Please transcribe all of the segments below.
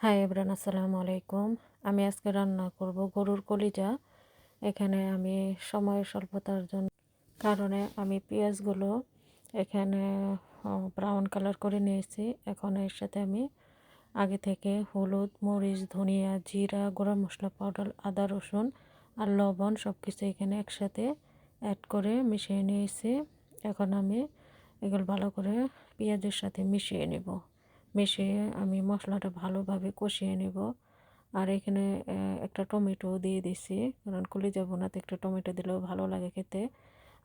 High everyone আসসালামু আলাইকুম। আমি আজকে রান্না করব গরুর কলিজা। এখানে আমি সময় স্বল্পতার জন্য কারণে আমি পেঁয়াজগুলো এখানে ব্রাউন কালার করে নিয়েছি। এখন এর সাথে আমি আগে থেকে হলুদ, মরিচ, ধনিয়া, জিরা গরম মশলা পাউডার, আদা, রসুন আর লবণ সব কিছু এখানে একসাথে অ্যাড করে মিশিয়ে নিয়েছি। এখন আমি এগুলো ভালো করে পেঁয়াজের সাথে মিশিয়ে নেব। মিশিয়ে আমি মশলাটা ভালোভাবে কষিয়ে নেব। আর এখানে একটা টমেটো দিয়ে দিছি। কারণ কলিজা বোনাতে একটা টমেটো দিলেও ভালো লাগে খেতে।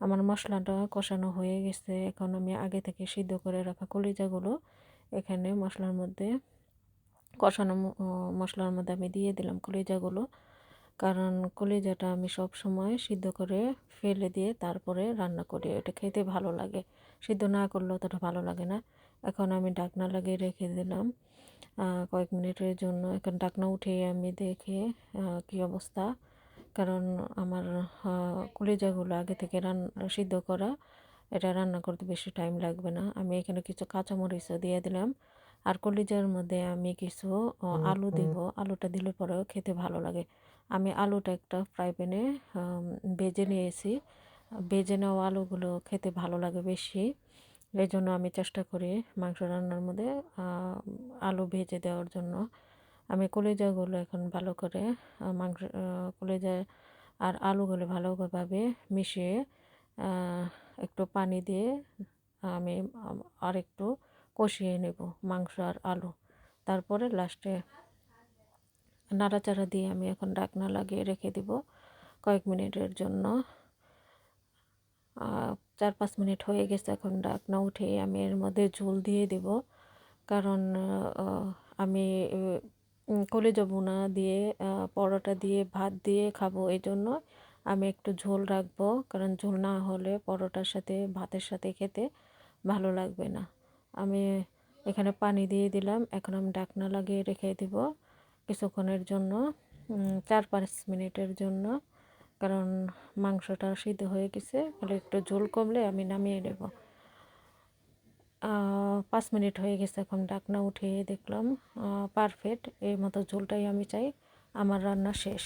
আমার মশলাটা কষানো হয়ে গেছে। এখন আমি আগে থেকে সিদ্ধ করে রাখা কলিজাগুলো এখানে মশলার মধ্যে, কষানো মশলার মধ্যে আমি দিয়ে দিলাম কলিজাগুলো। কারণ কলিজাটা আমি সব সময় সিদ্ধ করে ফেলে দিয়ে তারপরে রান্না করি। এটা খেতে ভালো লাগে। সিদ্ধ না করলেও অতটা ভালো লাগে না। এখন আমি ডাকনা লাগিয়ে রেখে দিলাম। কয়েক মিনিটের জন্য এখন ডাকনা উঠিয়ে আমি দেখে কি অবস্থা। কারণ আমার কলিজাগুলো আগে থেকে রান্না সিদ্ধ করা এটা রান্না করতে বেশি টাইম লাগবে না। আমি এখানে কিছু কাঁচামরিচও দিয়ে দিলাম। আর কলিজার মধ্যে আমি কিছু আলু দিব। আলুটা দিলে পরেও খেতে ভালো লাগে। আমি আলুটা একটা ফ্রাই প্যানে বেজে নিয়েছি। বেজে নেওয়া আলুগুলো খেতে ভালো লাগে বেশি। এই জন্য আমি চেষ্টা করি মাংস রান্নার মধ্যে আলু ভেজে দেওয়ার জন্য। আমি কলিজাগুলো এখন ভালো করে মাংস কলিজা আর আলুগুলো ভালোভাবে মিশিয়ে একটু পানি দিয়ে আমি আর একটু কষিয়ে নেব মাংস আর আলু। তারপরে লাস্টে নাড়াচাড়া দিয়ে আমি এখন ডাকনা লাগিয়ে রেখে দিব কয়েক মিনিটের জন্য। চার পাঁচ মিনিট হয়ে গেছে এখন ডাকনা উঠে আমি এর মধ্যে ঝোল দিয়ে দেব। কারণ আমি কলেজা বোনা দিয়ে পরোটা দিয়ে, ভাত দিয়ে খাব এই জন্য আমি একটু ঝোল রাখব। কারণ ঝোল না হলে পরোটার সাথে, ভাতের সাথে খেতে ভালো লাগবে না। আমি এখানে পানি দিয়ে দিলাম, এখন আমি ডাকনা লাগিয়ে রেখে দিব কিছুক্ষণের জন্য চার পাঁচ মিনিটের জন্য। কারণ মাংসটা সিদ্ধ হয়ে গেছে, তাহলে একটু ঝোল কমলে আমি নামিয়ে নেব। পাঁচ মিনিট হয়ে গেছে এখন ডাকনা উঠিয়ে দেখলাম পারফেক্ট এই মতো ঝোলটাই আমি চাই, আমার রান্না শেষ।